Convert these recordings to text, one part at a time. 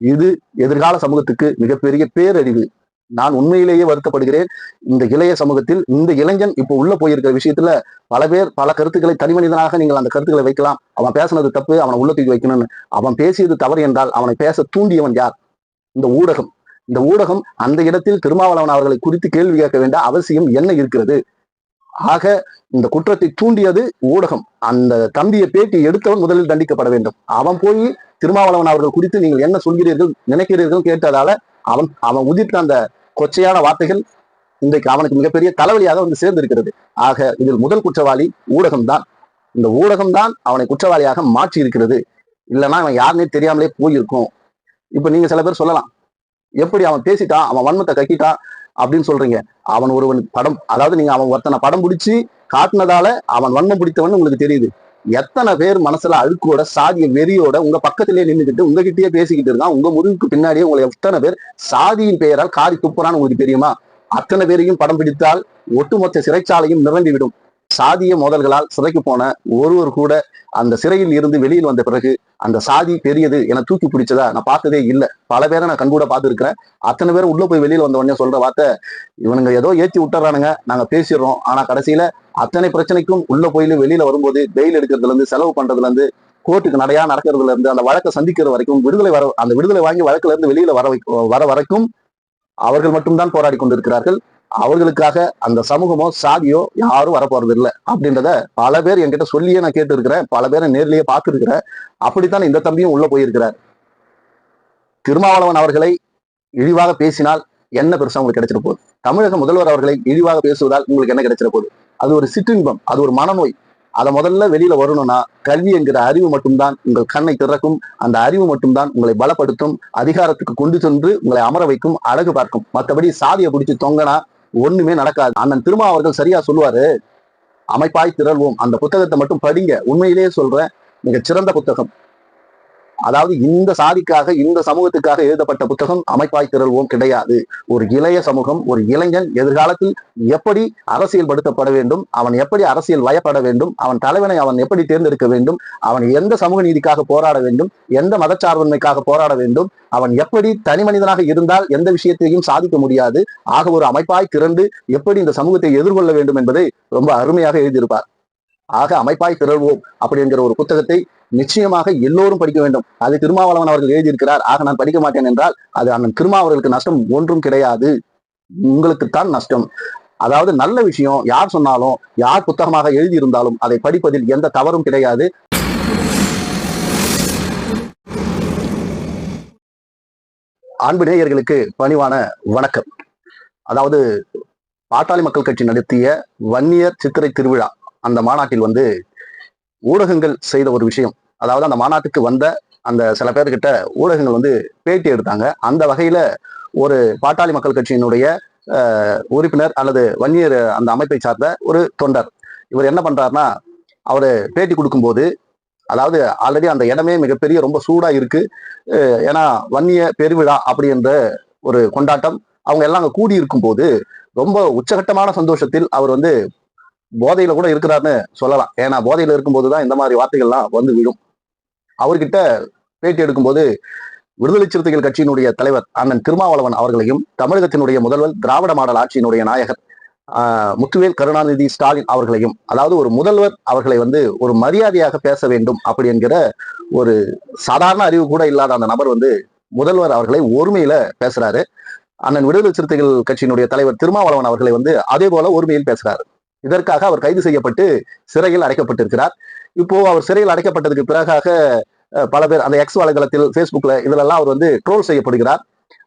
இது எதிர்கால சமூகத்துக்கு மிகப்பெரிய பேரழிவு. நான் உண்மையிலேயே வருத்தப்படுகிறேன். இந்த இளைய சமூகத்தில் இந்த இளைஞன் இப்போ உள்ள போயிருக்கிற விஷயத்துல பல பேர் பல கருத்துக்களை தனி மனிதனாக நீங்கள் அந்த கருத்துக்களை வைக்கலாம். அவன் பேசுனது தப்பு அவனை உள்ள தூக்கி வைக்கணும்னு. அவன் பேசியது தவறு என்றால் அவனை பேச தூண்டியவன் யார்? இந்த ஊடகம். இந்த ஊடகம் அந்த இடத்தில் திருமாவளவன் அவர்களை குறித்து கேள்வி கேட்க வேண்டிய அவசியம் என்ன இருக்கிறது? ஆக இந்த குற்றத்தை தூண்டியது ஊடகம். அந்த தம்பியை பேட்டி எடுத்தவன் முதலில் தண்டிக்கப்பட வேண்டும். அவன் போய் திருமாவளவன் அவர்கள் குறித்து நீங்கள் என்ன சொல்கிறீர்கள் நினைக்கிறீர்கள் கேட்டதால அவன் அவன் உதிர்த்த அந்த கொச்சையான வார்த்தைகள் இன்றைக்கு அவனுக்கு மிகப்பெரிய தலைவலியாக வந்து சேர்ந்திருக்கிறது. ஆக இதில் முதல் குற்றவாளி ஊடகம்தான். இந்த ஊடகம்தான் அவனை குற்றவாளியாக மாற்றி இருக்கிறது இல்லைன்னா அவன் யாருன்னே தெரியாமலே போயிருக்கும். இப்ப நீங்க சில பேர் சொல்லலாம். எப்படி அவன் பேசிட்டான் அவன் வன்மத்தை கக்கிட்டான் அப்படின்னு சொல்றீங்க. அவன் ஒருவன் படம் அதாவது நீங்க அவன் ஒருத்தனை படம் பிடிச்சி காட்டுனதால அவன் வன்மம் பிடித்தவன் உங்களுக்கு தெரியுது. எத்தனை பேர் மனசுல அழுக்கோட சாதிய வெறியோட உங்க பக்கத்திலேயே நின்றுக்கிட்டு உங்ககிட்டயே பேசிக்கிட்டு இருக்கான் உங்க முதுகுக்கு பின்னாடியே உங்களை எத்தனை பேர் சாதியின் பெயரால் காரி துப்புறான்னு உங்களுக்கு தெரியுமா? அத்தனை பேரையும் படம் பிடித்தால் ஒட்டுமொத்த சிறைச்சாலையும் நிரம்பிவிடும் சாதிய மோதல்களால் சிறைக்கு போன ஒருவர் கூட அந்த சிறையில் இருந்து வெளியில் வந்த பிறகு அந்த சாதி பெரியது என தூக்கி பிடிச்சதா நான் பார்த்ததே இல்லை. பல பேரை நான் கண்கூட பார்த்துருக்கிறேன். அத்தனை பேர் உள்ள போய் வெளியில் வந்த உடனே சொல்ற வார்த்தை இவனுங்க ஏதோ ஏத்தி விட்டுறானுங்க நாங்க பேசிடுறோம். ஆனா கடைசியில அத்தனை பிரச்சனைக்கும் உள்ள போயில வெளியில வரும்போது பெயில் எடுக்கிறதுல இருந்து செலவு பண்றதுல இருந்து கோர்ட்டுக்கு நடையா நடக்கிறதுல இருந்து அந்த வழக்கை சந்திக்கிற வரைக்கும் விடுதலை வர அந்த விடுதலை வாங்கி வழக்குல இருந்து வெளியில வர வை- வர வரைக்கும் அவர்கள் மட்டும்தான் போராடி கொண்டிருக்கிறார்கள். அவர்களுக்காக அந்த சமூகமோ சாதியோ யாரும் வரப்போறது இல்லை அப்படின்றத பல பேர் என்கிட்ட சொல்லியே நான் கேட்டு இருக்கிறேன் பல பேரை நேர்லயே பார்த்துருக்கிறேன். அப்படித்தான் இந்த தம்பியும் உள்ள போயிருக்கிறார். திருமாவளவன் அவர்களை இழிவாக பேசினால் என்ன பெருசா உங்களுக்கு கிடைச்சிட போகுது? தமிழக முதல்வர் அவர்களை இழிவாக பேசுவதால் உங்களுக்கு என்ன கிடைச்சிட போகுது? அது ஒரு சிற்றின்பம் அது ஒரு மனநோய். அதை முதல்ல வெளியில வரணும்னா கல்வி என்கிற அறிவு மட்டும்தான் உங்கள் கண்ணை திறக்கும். அந்த அறிவு மட்டும்தான் உங்களை பலப்படுத்தும். அதிகாரத்துக்கு கொண்டு சென்று உங்களை அமர வைக்கும் அழகு பார்க்கும். மற்றபடி சாதியை பிடிச்சி தொங்கனா ஒண்ணுமே நடக்காது. அண்ணன் திருமா அவர்கள் சரியா சொல்லுவாரு. அமைப்பாய் திரள்வோம். அந்த புத்தகத்தை மட்டும் படிங்க. உண்மையிலேயே சொல்றேன். மிகச் சிறந்த புத்தகம். அதாவது இந்த சாதிக்காக இந்த சமூகத்துக்காக எழுதப்பட்ட புத்தகம் அமைப்பாய் திரள்வோம் கிடையாது. ஒரு இளைய சமூகம் ஒரு இளைஞன் எதிர்காலத்தில் எப்படி அரசியல்படுத்தப்பட வேண்டும் அவன் எப்படி அரசியல் வயப்பட வேண்டும் அவன் தலைவனை அவன் எப்படி தேர்ந்தெடுக்க வேண்டும் அவன் எந்த சமூக நீதிக்காக போராட வேண்டும் எந்த மதச்சார்பின்மைக்காக போராட வேண்டும் அவன் எப்படி தனி மனிதனாக இருந்தால் எந்த விஷயத்தையும் சாதிக்க முடியாது ஆக ஒரு அமைப்பாய் திரண்டு எப்படி இந்த சமூகத்தை எதிர்கொள்ள வேண்டும் என்பதை ரொம்ப அருமையாக எழுதியிருப்பார். ஆக அமைப்பாய் திரள்வோம் அப்படிங்கிற ஒரு புத்தகத்தை நிச்சயமாக எல்லோரும் படிக்க வேண்டும். அது திருமாவளவன் அவர்கள் எழுதியிருக்கிறார். ஆக நான் படிக்க மாட்டேன் என்றால் அது அண்ணன் திருமாவளவர்களுக்கு நஷ்டம் ஒன்றும் கிடையாது. உங்களுக்குத்தான் நஷ்டம். அதாவது நல்ல விஷயம் யார் சொன்னாலும் யார் புத்தகமாக எழுதியிருந்தாலும் அதை படிப்பதில் எந்த தவறும் கிடையாது. அன்பு நேயர்களுக்கு பணிவான வணக்கம். அதாவது பாட்டாளி மக்கள் கட்சி நடத்திய வன்னியர் சித்திரை திருவிழா. அந்த மாநாட்டில் வந்து ஊடகங்கள் செய்த ஒரு விஷயம். அதாவது அந்த மாநாட்டுக்கு வந்த அந்த சில பேர்கிட்ட ஊடகங்கள் வந்து பேட்டி எடுத்தாங்க. அந்த வகையில ஒரு பாட்டாளி மக்கள் கட்சியினுடைய உறுப்பினர் அல்லது வன்னியர் அந்த அமைப்பை சார்ந்த ஒரு தொண்டர். இவர் என்ன பண்றாருன்னா அவர் பேட்டி கொடுக்கும்போது அதாவது ஆல்ரெடி அந்த இடமே மிகப்பெரிய ரொம்ப சூடா இருக்கு. ஏன்னா வன்னிய பெருவிழா அப்படின்ற ஒரு கொண்டாட்டம் அவங்க எல்லாம் அங்கே கூடி இருக்கும்போது ரொம்ப உச்சகட்டமான சந்தோஷத்தில் அவர் வந்து போதையில கூட இருக்கிறாருன்னு சொல்லலாம். ஏன்னா போதையில இருக்கும்போதுதான் இந்த மாதிரி வார்த்தைகள்லாம் வந்து விழும். அவர்கிட்ட பேட்டி எடுக்கும்போது விடுதலை சிறுத்தைகள் கட்சியினுடைய தலைவர் அண்ணன் திருமாவளவன் அவர்களையும் தமிழகத்தினுடைய முதல்வர் திராவிட மாடல் ஆட்சியினுடைய நாயகர் ஆஹ், முத்துவேல் கருணாநிதி ஸ்டாலின் அவர்களையும் அதாவது ஒரு முதல்வர் அவர்களை வந்து ஒரு மரியாதையாக பேச வேண்டும் அப்படி என்கிற ஒரு சாதாரண அறிவு கூட இல்லாத அந்த நபர் வந்து முதல்வர் அவர்களை ஒருமையில பேசுறாரு. அண்ணன் விடுதலை சிறுத்தைகள் கட்சியினுடைய தலைவர் திருமாவளவன் அவர்களை வந்து அதே போல ஒருமையில் பேசுறாரு. இதற்காக அவர் கைது செய்யப்பட்டு சிறையில் அடைக்கப்பட்டிருக்கிறார். இப்போ அவர் சிறையில் அடைக்கப்பட்டதுக்கு பிறகாக பல பேர் அந்த எக்ஸ் வலைதளத்தில் ஃபேஸ்புக்ல இதுலெல்லாம் அவர் வந்து ட்ரோல் செய்யப்படுகிறார்.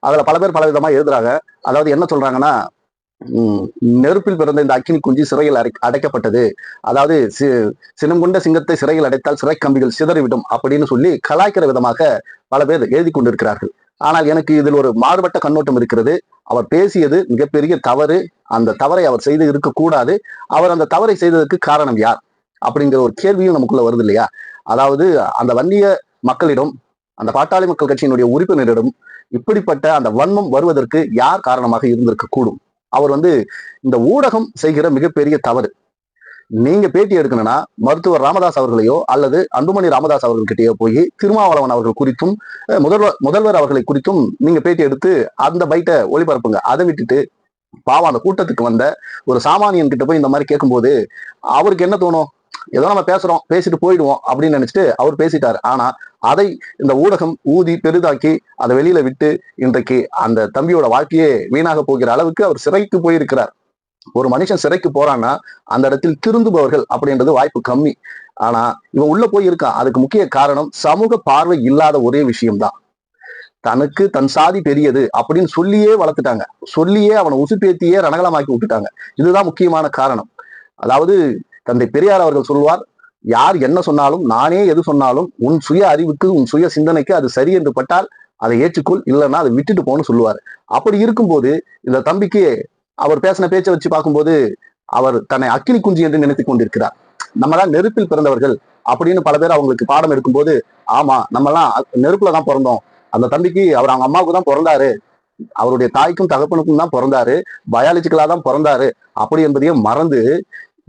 அதுல பல பேர் பல விதமா எழுதுறாங்க. அதாவது என்ன சொல்றாங்கன்னா நெருப்பில் பிறந்த இந்த அக்கினி குஞ்சு சிறையில் அடை அடைக்கப்பட்டது. அதாவது சி சினம் கொண்ட சிங்கத்தை சிறையில் அடைத்தால் சிறை கம்பிகள் சிதறிவிடும் அப்படின்னு சொல்லி கலாய்க்கிற விதமாக பல பேர் எழுதி கொண்டிருக்கிறார்கள். ஆனால் எனக்கு இதில் ஒரு மாறுபட்ட கண்ணோட்டம் இருக்கிறது. அவர் பேசியது மிகப்பெரிய தவறு. அந்த தவறை அவர் செய்து இருக்கக்கூடாது அவர் அந்த தவறை செய்ததற்கு காரணம் யார்? அப்படிங்கிற ஒரு கேள்வியும் நமக்குள்ள வருது இல்லையா? அதாவது அந்த வன்னிய மக்களிடம் அந்த பாட்டாளி மக்கள் கட்சியினுடைய உறுப்பினரிடம் இப்படிப்பட்ட அந்த வன்மம் வருவதற்கு யார் காரணமாக இருந்திருக்க கூடும்? அவர் வந்து இந்த ஊடகம் செய்கிற மிகப்பெரிய தவறு. நீங்க பேட்டி எடுக்கணும்னா மருத்துவர் ராமதாஸ் அவர்களையோ அல்லது அன்புமணி ராமதாஸ் அவர்கள்கிட்டயோ போய் திருமாவளவன் அவர்கள் குறித்தும் முதல்வர் முதல்வர் அவர்களை குறித்தும் நீங்க பேட்டி எடுத்து அந்த பைட்டை ஒளிபரப்புங்க. அதை விட்டுட்டு பாவம் அந்த கூட்டத்துக்கு வந்த ஒரு சாமானியன் கிட்ட போய் இந்த மாதிரி கேட்கும்போது அவருக்கு என்ன தோணும்? ஏதோ நம்ம பேசுறோம் பேசிட்டு போயிடுவோம் அப்படின்னு நினைச்சிட்டு அவர் பேசிட்டாரு. ஆனா அதை இந்த ஊடகம் ஊதி பெரிதாக்கி அதை வெளியில விட்டு இன்றைக்கு அந்த தம்பியோட வாழ்க்கையே வீணாக போகிற அளவுக்கு அவர் சிறைக்கு போயிருக்கிறார். ஒரு மனுஷன் சிறைக்கு போறான்னா அந்த இடத்தில் திருந்துபவர்கள் அப்படின்றது வாய்ப்பு கம்மி. ஆனா இவன் உள்ள போய் இருக்கான் அதுக்கு முக்கிய காரணம் சமூக பார்வை இல்லாத ஒரே விஷயம்தான். தனக்கு தன் சாதி பெரியது அப்படின்னு சொல்லியே வளர்த்துட்டாங்க. சொல்லியே அவனை உசுப்பேத்தியே ரணகலமாக்கி விட்டுட்டாங்க. இதுதான் முக்கியமான காரணம். அதாவது தந்தை பெரியார் அவர்கள் சொல்வார் யார் என்ன சொன்னாலும் நானே எது சொன்னாலும் உன் சுய அறிவுக்கு உன் சுய சிந்தனைக்கு அது சரி என்று பட்டால் அதை ஏற்றுக்கொள். இல்லைன்னா அதை விட்டுட்டு போன்னு சொல்லுவார். அப்படி இருக்கும்போது இந்த தம்பிக்கு அவர் பேசின பேச்சை வச்சு பார்க்கும்போது அவர் தன்னை அக்கினி குஞ்சு என்று நினைத்துக் கொண்டிருக்கிறார். நம்மளாம் நெருப்பில் பிறந்தவர்கள் அப்படின்னு பல பேர் அவங்களுக்கு பாடம் எடுக்கும்போது ஆமா நம்மலாம் நெருப்புல தான் பிறந்தோம். அந்த தம்பிக்கு அவர் அவங்க அம்மாவுக்கு தான் பிறந்தாரு. அவருடைய தாய்க்கும் தகப்பனுக்கும் தான் பிறந்தாரு. பயாலஜிக்கலா தான் பிறந்தாரு. அப்படி என்பதையும் மறந்து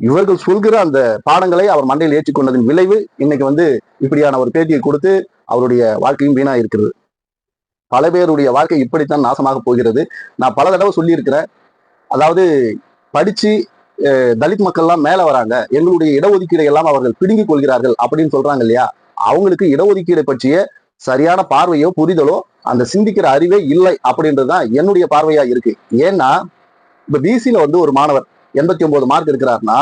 இவர்கள் சொல்கிற அந்த பாடங்களை அவர் மண்டையில் ஏற்றிக்கொண்டதின் விளைவு இன்னைக்கு வந்து இப்படியான ஒரு பேட்டியை கொடுத்து அவருடைய வாழ்க்கையும் வீணா இருக்கிறது பல பேருடைய வாழ்க்கை இப்படித்தான் நாசமாக போகிறது. நான் பல தடவை சொல்லியிருக்கிறேன். அதாவது படிச்சு அஹ், தலித் மக்கள்லாம் மேல வராங்க. எங்களுடைய இடஒதுக்கீடை எல்லாம் அவர்கள் பிடுங்கிக் கொள்கிறார்கள் அப்படின்னு சொல்றாங்க இல்லையா? அவங்களுக்கு இடஒதுக்கீடை பற்றிய சரியான பார்வையோ புரிதலோ அந்த சிந்திக்கிற அறிவே இல்லை அப்படின்றதுதான் என்னுடைய பார்வையா இருக்கு. ஏன்னா இப்ப பிசியில வந்து ஒரு மாணவர் எண்பத்தி ஒன்பது மார்க் எடுக்கிறாருன்னா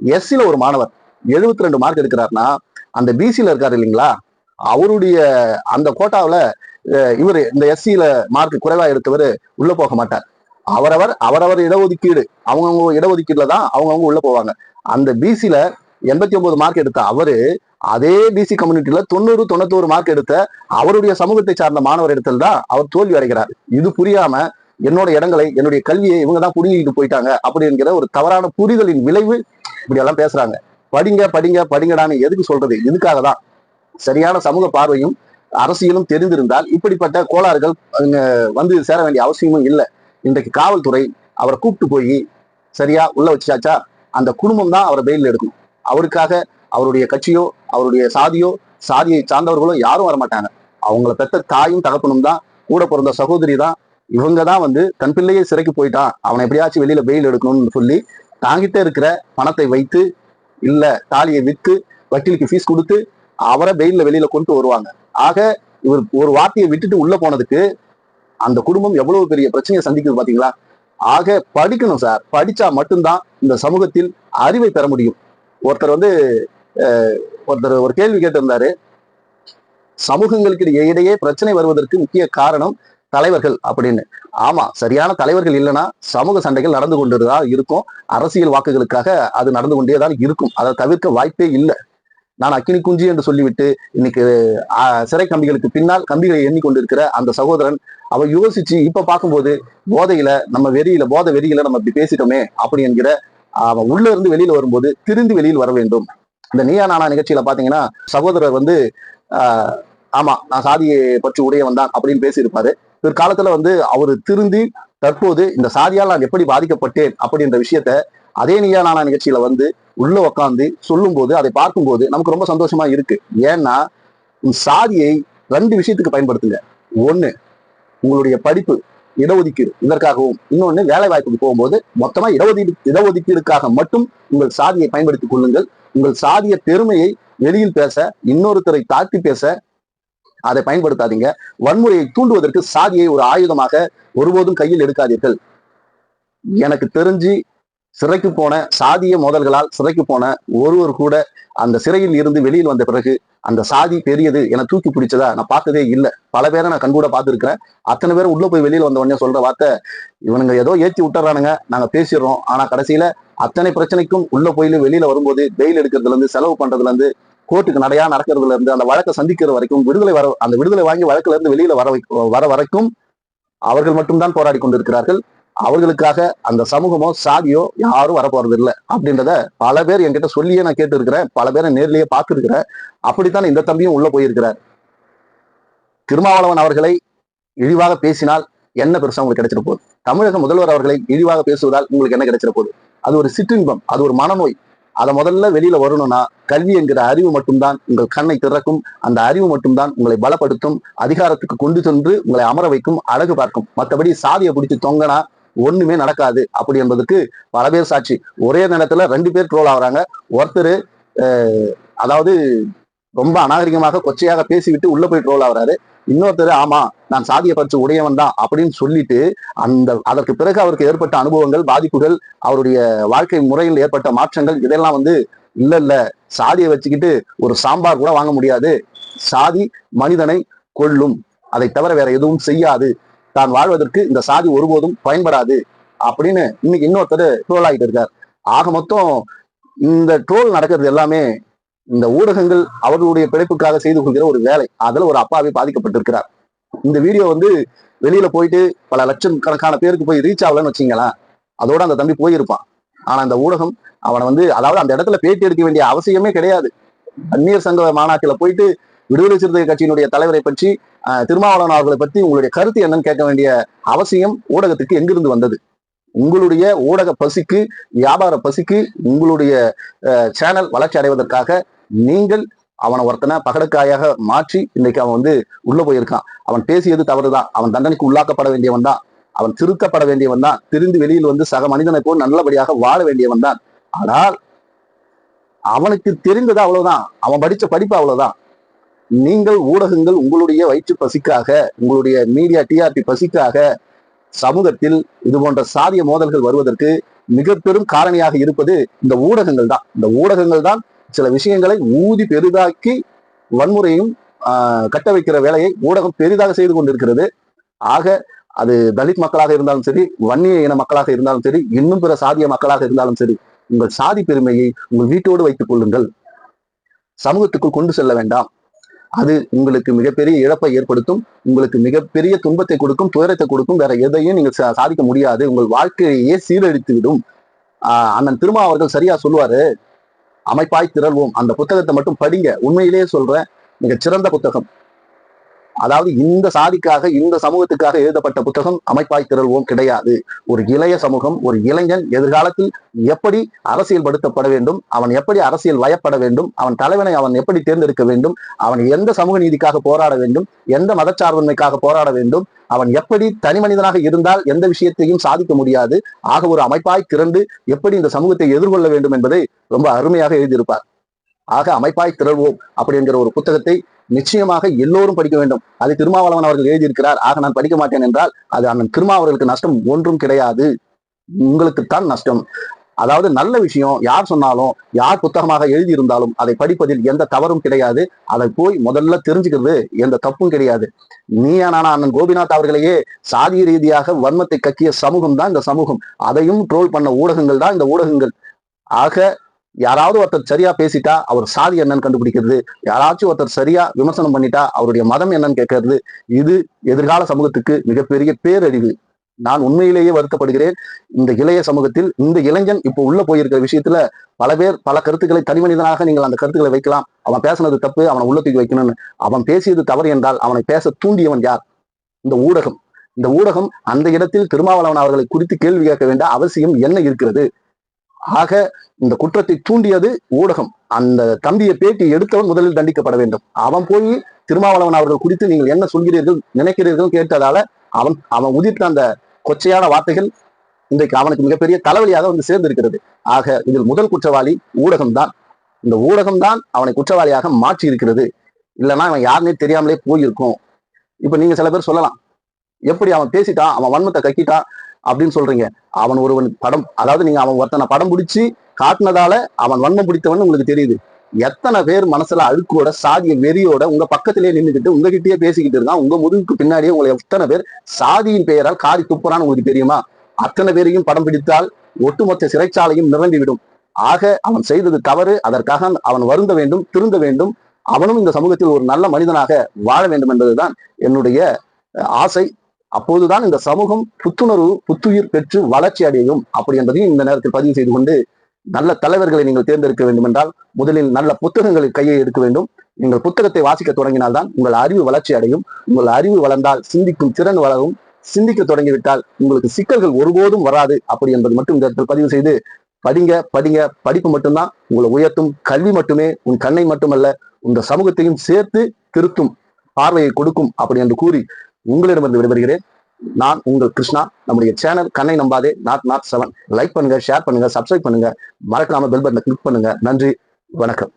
எஸ்சில ஒரு மாணவர் 72 ரெண்டு மார்க் எடுக்கிறாருன்னா அந்த பிசியில இருக்காரு இல்லைங்களா? அவருடைய அந்த கோட்டாவுல இவர் இவரு இந்த எஸ்சியில மார்க் குறைவா எடுத்தவர் உள்ள போக மாட்டார். அவரவர் அவரவர் இடஒதுக்கீடு அவங்கவுங்க இடஒதுக்கீடுல தான் அவங்கவுங்க உள்ள போவாங்க. அந்த பிசில எண்பத்தி ஒன்பது மார்க் எடுத்த அவரு அதே பிசி கம்யூனிட்டியில தொண்ணூறு தொண்ணூத்தோரு மார்க் எடுத்த அவருடைய சமூகத்தை சார்ந்த மாணவர் இடத்தில் தான் அவர் தோல்வி அடைகிறார். இது புரியாம என்னோட இடங்களை என்னுடைய கல்வியை இவங்க தான் புடுங்கிட்டு போயிட்டாங்க அப்படி என்கிற ஒரு தவறான புரிதலின் விளைவு இப்படி எல்லாம் பேசுறாங்க. படிங்க படிங்க படிங்கடான்னு எதுக்கு சொல்றது? இதுக்காக தான். சரியான சமூக பார்வையும் அரசியலும் தெரிந்திருந்தால் இப்படிப்பட்ட கோளாறுகள் வந்து சேர வேண்டிய அவசியமும் இல்லை. இன்றைக்கு காவல்துறை அவரை கூப்பிட்டு போய் சரியா உள்ள வச்சாச்சா அந்த குடும்பம் தான் அவரை பெயில் எடுக்கும். அவருக்காக அவருடைய கட்சியோ அவருடைய சாதியோ சாதியை சார்ந்தவர்களோ யாரும் வரமாட்டாங்க. அவங்கள பெத்த தாயும் தகப்பனும் தான் கூட பிறந்த சகோதரி தான் இவங்க தான் வந்து தன் பிள்ளையே சிறைக்கு போயிட்டான். அவனை எப்படியாச்சும் வெளியில பெயில் எடுக்கணும்னு சொல்லி தாங்கிட்டே இருக்கிற பணத்தை வைத்து இல்ல தாலியை விற்று வக்கீலுக்கு ஃபீஸ் கொடுத்து அவரை பெயில்ல வெளியில கொண்டு வருவாங்க. ஆக இவர் ஒரு வார்த்தையை விட்டுட்டு உள்ள போனதுக்கு அந்த குடும்பம் எவ்வளவு பெரிய பிரச்சனையை சந்திக்குது பாத்தீங்களா? ஆக படிக்கணும் சார் படிச்சா மட்டும்தான் இந்த சமூகத்தில் அறிவை பெற முடியும். ஒருத்தர் வந்து ஒருத்தர் ஒரு கேள்வி கேட்டிருந்தாரு. சமூகங்களுக்கு இடையே பிரச்சனை வருவதற்கு முக்கிய காரணம் தலைவர்கள் அப்படின்னு. ஆமா சரியான தலைவர்கள் இல்லைன்னா சமூக சண்டைகள் நடந்து கொண்டுதான் இருக்கும். அரசியல் வாக்குகளுக்காக அது நடந்து கொண்டேதான் இருக்கும். அதை தவிர்க்க வாய்ப்பே இல்லை. நான் அக்கினி குஞ்சு என்று சொல்லிவிட்டு இன்னைக்கு ஆஹ், சிறை கம்பிகளுக்கு பின்னால் கம்பிகளை எண்ணிக்கொண்டிருக்கிற அந்த சகோதரன் அவ யோசிச்சு இப்ப பார்க்கும்போது போதையில நம்ம வெறியில போதை வெறியில நம்ம இப்படி பேசிட்டோமே அப்படி என்கிற அவன் உள்ள இருந்து வெளியில வரும்போது திருந்தி வெளியில் வர வேண்டும். இந்த நீயா நானா நிகழ்ச்சியில பாத்தீங்கன்னா சகோதரர் வந்து ஆஹ், ஆமா நான் சாதியை பற்றி உடையவன் தான் அப்படின்னு பேசியிருப்பாரு. பிற்காலத்துல வந்து அவர் திருந்தி தற்போது இந்த சாதியால் நான் எப்படி பாதிக்கப்பட்டேன் அப்படின்ற விஷயத்த அதே நீயா நானா நிகழ்ச்சியில வந்து உள்ள உட்கார்ந்து சொல்லும் போது அதை பார்க்கும்போது நமக்கு ரொம்ப சந்தோஷமா இருக்கு. ஏன்னா உன் சாதியை ரெண்டு விஷயத்துக்கு பயன்படுத்துங்க. ஒண்ணு உங்களுடைய படிப்பு இடஒதுக்கீடு. இதற்காகவும் இன்னொன்று வேலை வாய்ப்புக்கு போகும்போது மொத்தமா இடஒதுக்கீடு இடஒதுக்கீடுக்காக மட்டும் உங்கள் சாதியை பயன்படுத்திக் கொள்ளுங்கள். உங்கள் சாதிய பெருமையை வெளியில் பேச இன்னொருத்தரை தாக்கி பேச அதை பயன்படுத்தாதீங்க. வன்முறையை தூண்டுவதற்கு சாதியை ஒரு ஆயுதமாக ஒருபோதும் கையில் எடுக்காதீர்கள். எனக்கு தெரிஞ்சு சிறைக்கு போன சாதிய மோதல்களால் சிறைக்கு போன ஒருவர் கூட அந்த சிறையில் இருந்து வெளியில் வந்த பிறகு அந்த சாதி பெரியது என தூக்கி பிடிச்சதா? நான் பார்த்ததே இல்லை. பல பேரை நான் கண்கூட பார்த்துருக்கிறேன். அத்தனை பேர் உள்ள போய் வெளியில் வந்த உடனே சொல்ற வார்த்தை இவனுங்க ஏதோ ஏற்றி விட்டுறானுங்க. நாங்க பேசிடுறோம். ஆனா கடைசியில அத்தனை பிரச்சனைக்கும் உள்ள போய் வெளியில வரும்போது பெயில் எடுக்கிறதுல இருந்து செலவு பண்றதுல இருந்து கோர்ட்டுக்கு நடையா நடக்கிறதுல இருந்து அந்த வழக்கை சந்திக்கிற வரைக்கும் விடுதலை வர அந்த விடுதலை வாங்கி வழக்குல இருந்து வெளியில வர வை- வர வரைக்கும் அவர்கள் மட்டும்தான் போராடி கொண்டிருக்கிறார்கள். அவர்களுக்காக அந்த சமூகமோ சாதியோ யாரும் வரப்போறது இல்லை அப்படின்றத பல பேர் என்கிட்ட சொல்லியே நான் கேட்டு இருக்கிறேன் பல பேரை நேர்லயே பார்த்துருக்கிறேன். அப்படித்தான் இந்த தம்பியும் உள்ள போயிருக்கிறார். திருமாவளவன் அவர்களை இழிவாக பேசினால் என்ன பெருசா உங்களுக்கு கிடைச்சிட போகுது? தமிழக முதல்வர் அவர்களை இழிவாக பேசுவதால் உங்களுக்கு என்ன கிடைச்சிட போகுது? அது ஒரு சிற்றின்பம் அது ஒரு மனநோய். அதை முதல்ல வெளியில வரணும்னா கல்வி என்கிற அறிவு மட்டும்தான் உங்கள் கண்ணை திறக்கும். அந்த அறிவு மட்டும்தான் உங்களை பலப்படுத்தும். அதிகாரத்துக்கு கொண்டு சென்று உங்களை அமர வைக்கும் அழகு பார்க்கும். மற்றபடி சாதியை பிடிச்சு தொங்கனா ஒண்ணுமே நடக்காது. அப்படி என்பதற்கு பல பேர் சாட்சி. ஒரே நேரத்துல ரெண்டு பேர் ட்ரோல் ஆகுறாங்க. ஒருத்தர் அதாவது ரொம்ப அநாகரிகமாக கொச்சையாக பேசிவிட்டு உள்ள போய் ட்ரோல் ஆகுறாரு. இன்னொருத்தர் ஆமா நான் சாதிய பற்று உடையவன் தான் அப்படின்னு சொல்லிட்டு அந்த அதற்கு பிறகு அவருக்கு ஏற்பட்ட அனுபவங்கள் பாதிப்புகள் அவருடைய வாழ்க்கை முறையில் ஏற்பட்ட மாற்றங்கள் இதெல்லாம் வந்து இல்ல இல்ல. சாதியை வச்சுக்கிட்டு ஒரு சாம்பார் கூட வாங்க முடியாது. சாதி மனிதனை கொல்லும். அதை தவிர வேற எதுவும் செய்யாது. தான் வாழ்வதற்கு இந்த சாதி ஒருபோதும் பயன்படாது அப்படின்னு இன்னைக்கு இன்னொருத்தர் ட்ரோல் ஆகிட்டு இருக்கார். ஆக மொத்தம் இந்த ட்ரோல் நடக்கிறது எல்லாமே இந்த ஊடகங்கள் அவர்களுடைய பிழைப்புக்காக செய்து கொள்கிற ஒரு வேலை. அதுல ஒரு அப்பாவே பாதிக்கப்பட்டிருக்கிறார். இந்த வீடியோ வந்து வெளியில போயிட்டு பல லட்சம் கணக்கான பேருக்கு போய் ரீச் ஆகலன்னு வச்சீங்களேன் அதோட அந்த தம்பி போயிருப்பான். ஆனா அந்த ஊடகம் அவனை வந்து அதாவது அந்த இடத்துல பேட்டி எடுக்க வேண்டிய அவசியமே கிடையாது. அந்நியர் சங்க மாநாட்டில் போயிட்டு விடுதலை சிறுத்தை கட்சியினுடைய தலைவரை பற்றி திருமாவளவன் அவர்களை பற்றி உங்களுடைய கருத்து என்னன்னு கேட்க வேண்டிய அவசியம் ஊடகத்துக்கு எங்கிருந்து வந்தது? உங்களுடைய ஊடக பசிக்கு வியாபார பசிக்கு உங்களுடைய சேனல் வளர்ச்சி அடைவதற்காக நீங்கள் அவனை ஒருத்தனை பகடக்காயாக மாற்றி இன்னைக்கு அவன் வந்து உள்ள போயிருக்கான். அவன் பேசியது தவறுதான். அவன் தண்டனைக்கு உள்ளாக்கப்பட வேண்டியவன் தான். அவன் திருத்தப்பட வேண்டியவன் தான். திருந்து வெளியில் வந்து சக மனிதனை போல் நல்லபடியாக வாழ வேண்டியவன் தான். ஆனால் அவனுக்கு தெரிந்தது அவ்வளவுதான். அவன் படிச்ச படிப்பு அவ்வளவுதான். நீங்கள் ஊடகங்கள் உங்களுடைய வயிற்று பசிக்காக உங்களுடைய மீடியா டிஆர்பி பசிக்காக சமூகத்தில் இது போன்ற சாதிய மோதல்கள் வருவதற்கு மிக பெரும் காரணியாக இருப்பது இந்த ஊடகங்கள் தான். இந்த ஊடகங்கள் தான் சில விஷயங்களை ஊதி பெரிதாக்கி வன்முறையும் ஆஹ், கட்ட வைக்கிற வேலையை ஊடகம் பெரிதாக செய்து கொண்டிருக்கிறது. ஆக அது தலித் மக்களாக இருந்தாலும் சரி வன்னிய இன மக்களாக இருந்தாலும் சரி இன்னும் பிற சாதிய மக்களாக இருந்தாலும் சரி உங்கள் சாதி பெருமையை உங்கள் வீட்டோடு வைத்துக் கொள்ளுங்கள். சமூகத்துக்குள் கொண்டு செல்ல வேண்டாம். அது உங்களுக்கு மிகப்பெரிய இழப்பை ஏற்படுத்தும் உங்களுக்கு மிகப்பெரிய துன்பத்தை கொடுக்கும் துயரத்தை கொடுக்கும். வேற எதையும் நீங்க சாதிக்க முடியாது. உங்கள் வாழ்க்கையே சீரழித்து விடும் ஆஹ் அண்ணன் திருமா அவர்கள் சரியா சொல்லுவாரு. அமைப்பாய் திரள்வோம். அந்த புத்தகத்தை மட்டும் படிங்க. உண்மையிலேயே சொல்றேன். மிகச்சிறந்த புத்தகம். அதாவது இந்த சாதிக்காக இந்த சமூகத்துக்காக எழுதப்பட்ட புத்தகம் அமைப்பாய் திரள்வோம் கிடையாது. ஒரு இளைய சமூகம் ஒரு இளைஞன் எதிர்காலத்தில் எப்படி அரசியல்படுத்தப்பட வேண்டும் அவன் எப்படி அரசியல் வயப்பட வேண்டும் அவன் தலைவனை அவன் எப்படி தேர்ந்தெடுக்க வேண்டும் அவன் எந்த சமூக நீதிக்காக போராட வேண்டும் எந்த மதச்சார்பின்மைக்காக போராட வேண்டும் அவன் எப்படி தனி மனிதனாக இருந்தால் எந்த விஷயத்தையும் சாதிக்க முடியாது ஆக ஒரு அமைப்பாய் திரண்டு எப்படி இந்த சமூகத்தை எதிர்கொள்ள வேண்டும் என்பதை ரொம்ப அருமையாக எழுதியிருப்பார். ஆக அமைப்பாய் திரள்வோம் அப்படிங்கிற ஒரு புத்தகத்தை நிச்சயமாக எல்லோரும் படிக்க வேண்டும். அதை திருமாவளவன் அவர்கள் எழுதியிருக்கிறார். ஆக நான் படிக்க மாட்டேன் என்றால் அது அண்ணன் திருமா அவர்களுக்கு நஷ்டம் ஒன்றும் கிடையாது. உங்களுக்குத்தான் நஷ்டம். அதாவது நல்ல விஷயம் யார் சொன்னாலும் யார் புத்தகமாக எழுதியிருந்தாலும் அதை படிப்பதில் எந்த தவறும் கிடையாது. அதை போய் முதல்ல தெரிஞ்சுக்கிறது எந்த தப்பும் கிடையாது. நீயா நானா அண்ணன் கோபிநாத் அவர்களையே சாதிய ரீதியாக வன்மத்தை கக்கிய சமூகம் தான் இந்த சமூகம். அதையும் ட்ரோல் பண்ண ஊடகங்கள் தான் இந்த ஊடகங்கள். ஆக யாராவது ஒருத்தர் சரியா பேசிட்டா அவர் சாதி என்னன்னு கண்டுபிடிக்கிறது. யாராச்சும் ஒருத்தர் சரியா விமர்சனம் பண்ணிட்டா அவருடைய மதம் என்னன்னு கேட்கறது. இது எதிர்கால சமூகத்துக்கு மிகப்பெரிய பேரழிவு. நான் உண்மையிலேயே வருத்தப்படுகிறேன். இந்த இளைய சமூகத்தில் இந்த இளைஞன் இப்போ உள்ள போயிருக்கிற விஷயத்துல பல பேர் பல கருத்துக்களை தனி மனிதனாக நீங்கள் அந்த கருத்துக்களை வைக்கலாம். அவன் பேசுனது தப்பு அவனை உள்ள தூக்கி வைக்கணும்னு. அவன் பேசியது தவறு என்றால் அவனை பேச தூண்டியவன் யார்? இந்த ஊடகம். இந்த ஊடகம் அந்த இடத்தில் திருமாவளவன் அவர்களை குறித்து கேள்வி கேட்க வேண்டிய அவசியம் என்ன இருக்கிறது? ஆக இந்த குற்றத்தை தூண்டியது ஊடகம். அந்த தம்பியை பேட்டி எடுத்தவன் முதலில் தண்டிக்கப்பட வேண்டும். அவன் போய் திருமாவளவன் அவர்கள் குறித்து நீங்கள் என்ன சொல்கிறீர்கள் நினைக்கிறீர்கள் கேட்டதால அவன் அவன் உதிர்த்த அந்த கொச்சையான வார்த்தைகள் இன்றைக்கு அவனுக்கு மிகப்பெரிய தலைவலியாக வந்து சேர்ந்திருக்கிறது. ஆக இதில் முதல் குற்றவாளி ஊடகம்தான். இந்த ஊடகம்தான் அவனை குற்றவாளியாக மாற்றி இருக்கிறது இல்லைன்னா அவன் யாருன்னே தெரியாமலே போயிருக்கும். இப்ப நீங்க சில பேர் சொல்லலாம். எப்படி அவன் பேசிட்டான் அவன் வன்மத்தை கக்கிட்டான் அப்படின்னு சொல்றீங்க. அவன் ஒருவன் படம் அதாவது நீங்க அவன் ஒருத்தனை படம் பிடிச்சி காட்டினதால அவன் வன்மம் பிடித்தவன் உங்களுக்கு தெரியுது. எத்தனை பேர் மனசுல அழுக்கோட சாதிய வெறியோட உங்க பக்கத்திலேயே நின்றுக்கிட்டு உங்ககிட்டயே பேசிக்கிட்டு இருக்கான் உங்க முதுகுக்கு பின்னாடியே உங்களை எத்தனை பேர் சாதியின் பெயரால் காரி துப்புறான்னு உங்களுக்கு தெரியுமா? அத்தனை பேரையும் படம் பிடித்தால் ஒட்டுமொத்த சிறைச்சாலையும் நிரம்பிவிடும். ஆக அவன் செய்தது தவறு அதற்காக அவன் வருந்த வேண்டும் திருந்த வேண்டும். அவனும் இந்த சமூகத்தில் ஒரு நல்ல மனிதனாக வாழ வேண்டும் என்பதுதான் என்னுடைய ஆசை. அப்போதுதான் இந்த சமூகம் புத்துணர்வு புத்துயிர் பெற்று வளர்ச்சி அடையும். அப்படி என்பதையும் இந்த நேரத்தில் பதிவு செய்து கொண்டு நல்ல தலைவர்களை நீங்கள் தேர்ந்தெடுக்க வேண்டும் என்றால் முதலில் நல்ல புத்தகங்களை கையை எடுக்க வேண்டும். நீங்கள் புத்தகத்தை வாசிக்க தொடங்கினால்தான் உங்கள் அறிவு வளர்ச்சி அடையும். உங்கள் அறிவு வளர்ந்தால் சிந்திக்கும் திறன் வளரும். சிந்திக்க தொடங்கிவிட்டால் உங்களுக்கு சிக்கல்கள் ஒருபோதும் வராது. அப்படி என்பது மட்டும் இந்த இடத்தில் பதிவு செய்து படிங்க படிங்க. படிப்பு மட்டும்தான் உங்களை உயர்த்தும். கல்வி மட்டுமே உன் கண்ணை மட்டுமல்ல உங்கள் சமூகத்தையும் சேர்த்து திருத்தும். பார்வையை கொடுக்கும் அப்படி என்று கூறி உங்களிடமிருந்து விடைபெறுகிறேன். நான் உங்கள் கிருஷ்ணா. நம்முடைய சேனல் கண்ணை நம்பாதே. Not not seven. லைக் பண்ணுங்க ஷேர் பண்ணுங்க சப்ஸ்கிரைப் பண்ணுங்க. மறக்காம பெல் பட்டனை கிளிக் பண்ணுங்க. நன்றி. வணக்கம்.